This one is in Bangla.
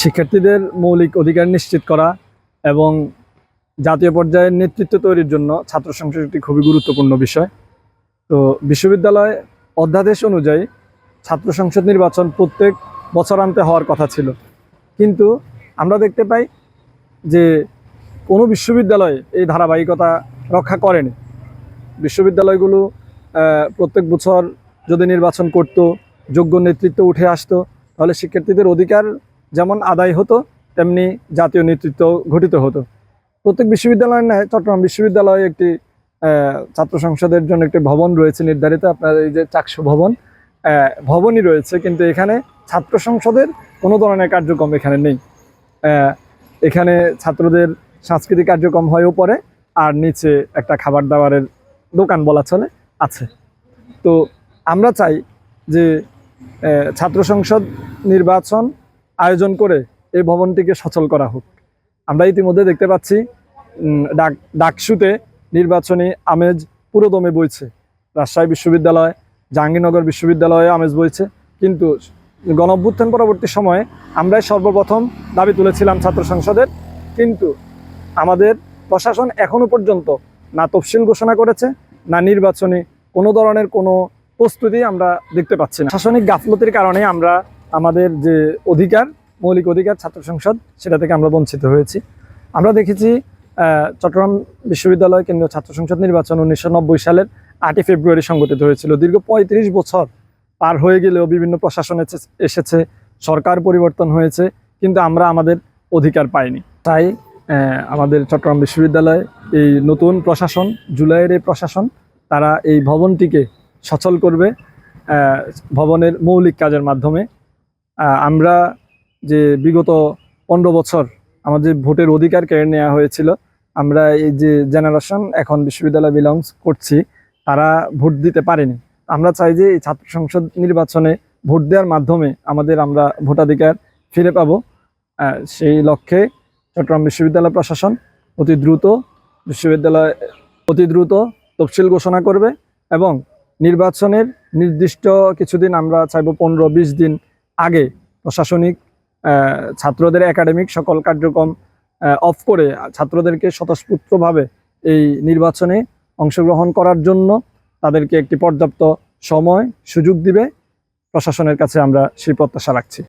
শিক্ষার্থীদের মৌলিক অধিকার নিশ্চিত করা এবং জাতীয় পর্যায়ের নেতৃত্ব তৈরির জন্য ছাত্র সংসদ একটি খুবই গুরুত্বপূর্ণ বিষয়। তো বিশ্ববিদ্যালয় অধ্যাদেশ অনুযায়ী ছাত্র সংসদ নির্বাচন প্রত্যেক বছরান্তে হওয়ার কথা ছিল। কিন্তু আমরা দেখতে পাই যে কোনো বিশ্ববিদ্যালয় এই ধারাবাহিকতা রক্ষা করেনি। বিশ্ববিদ্যালয়গুলো প্রত্যেক বছর যদি নির্বাচন করত, যোগ্য নেতৃত্ব উঠে আসতো, তাহলে শিক্ষার্থীদের অধিকার যেমন আদায় হতো, তেমনি জাতীয় নেতৃত্ব ঘটিত হতো। প্রত্যেক বিশ্ববিদ্যালয়ের ন্যায় চট্টগ্রাম বিশ্ববিদ্যালয়ে একটি ছাত্র সংসদের জন্য একটি ভবন রয়েছে নির্ধারিত। আপনার এই যে চাকসু ভবন ভবনই রয়েছে, কিন্তু এখানে ছাত্র সংসদের কোনো ধরনের কার্যক্রম এখানে নেই। এখানে ছাত্রদের সাংস্কৃতিক কার্যক্রম হয় উপরে আর নিচে একটা খাবার দাবারের দোকান বলা চলে, আছে। তো আমরা চাই যে ছাত্র সংসদ নির্বাচন আয়োজন করে এই ভবনটিকে সচল করা হোক। আমরা ইতিমধ্যে দেখতে পাচ্ছি ডাক, ডাকসুতে নির্বাচনী আমেজ পুরোদমে বইছে। রাজশাহী বিশ্ববিদ্যালয়, জাহাঙ্গীরনগর বিশ্ববিদ্যালয়ে আমেজ বইছে। কিন্তু গণঅভ্যুত্থান পরবর্তী সময়ে আমরাই সর্বপ্রথম দাবি তুলেছিলাম ছাত্র সংসদের। কিন্তু আমাদের প্রশাসন এখনও পর্যন্ত না তফসিল ঘোষণা করেছে, না নির্বাচনী কোনো ধরনের কোনো প্রস্তুতি আমরা দেখতে পাচ্ছি না। প্রশাসনিক গাফলতির কারণে আমরা আমাদের যে অধিকার, মৌলিক অধিকার, ছাত্র সংসদ, সেটা থেকে আমরা বঞ্চিত হয়েছি। আমরা দেখেছি চট্টগ্রাম বিশ্ববিদ্যালয় কেন্দ্রীয় ছাত্র সংসদ নির্বাচন উনিশশো নব্বই সালের আটই ফেব্রুয়ারি সংগঠিত হয়েছিল। দীর্ঘ পঁয়ত্রিশ বছর পার হয়ে গেলেও বিভিন্ন প্রশাসন এসে- এসেছে, সরকার পরিবর্তন হয়েছে, কিন্তু আমরা আমাদের অধিকার পাইনি। তাই আমাদের চট্টগ্রাম বিশ্ববিদ্যালয়, এই নতুন প্রশাসন, জুলাইয়ের এই প্রশাসন, তারা এই ভবনটিকে সচল করবে ভবনের মৌলিক কাজের মাধ্যমে। আমরা যে বিগত পনেরো বছর আমাদের ভোটের অধিকার কেড়ে নেওয়া হয়েছিল, আমরা এই যে জেনারেশন এখন বিশ্ববিদ্যালয় বিলংস করছি, তারা ভোট দিতে পারেনি। আমরা চাই যে এই ছাত্র সংসদ নির্বাচনে ভোট দেওয়ার মাধ্যমে আমাদের আমরা ভোটাধিকার ফিরে পাবো। সেই লক্ষ্যে চট্টগ্রাম বিশ্ববিদ্যালয় প্রশাসন অতি দ্রুত বিশ্ববিদ্যালয়, অতি দ্রুত তফসিল ঘোষণা করবে এবং নির্বাচনের নির্দিষ্ট কিছুদিন আমরা চাইব পনেরো, বিশ দিন আগে প্রশাসনিক ছাত্রদের একাডেমিক সকল কার্যক্রম অফ করে ছাত্রদেরকে স্বতঃস্ফূর্তভাবে এই নির্বাচনে অংশগ্রহণ করার জন্য তাদেরকে একটি পর্যাপ্ত সময়, সুযোগ দিবে। প্রশাসনের কাছে আমরা সেই প্রত্যাশা রাখছি।